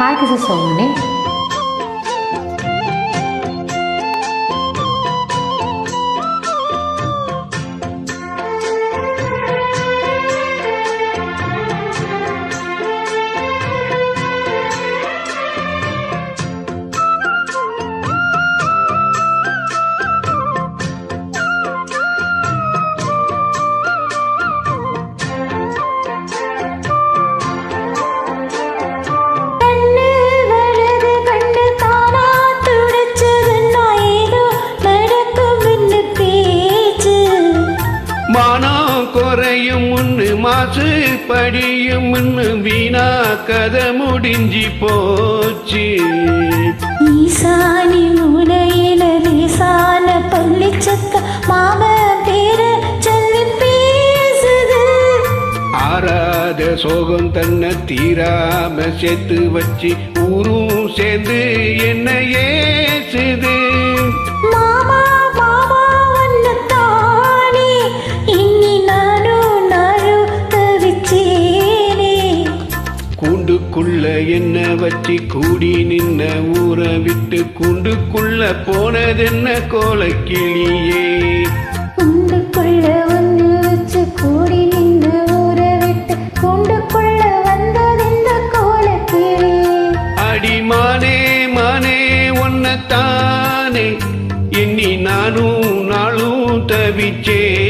Herkese savunuyor. மானம் குறையும் முன்னு மாசு படியும் முன்னு வீணா கதை முடிஞ்சு போச்சு. ஈசானி மூலையில லேசான பள்ளிச்சக்க மாம பேர சொல்லி பேசுது. ஆறாத சோகம் தன்னை தீராம சேர்த்து வச்சு ஊரும் சேர்ந்து என்ன கூண்டுக்குள்ள என்ன வச்சு கூடி நின்ன ஊரை விட்டு கூண்டுக்குள்ள போனதென்ன கோலக்கிளியே? கூண்டுக்குள்ள ஒன்று வச்சு கூடி நின்று ஊரை விட்டு கூண்டுக்குள்ள வந்ததெந்த கோலக்கிளி? அடிமானே மானே ஒன்னத்தானே எண்ணி நானும் நாளும் தவிச்சேனே.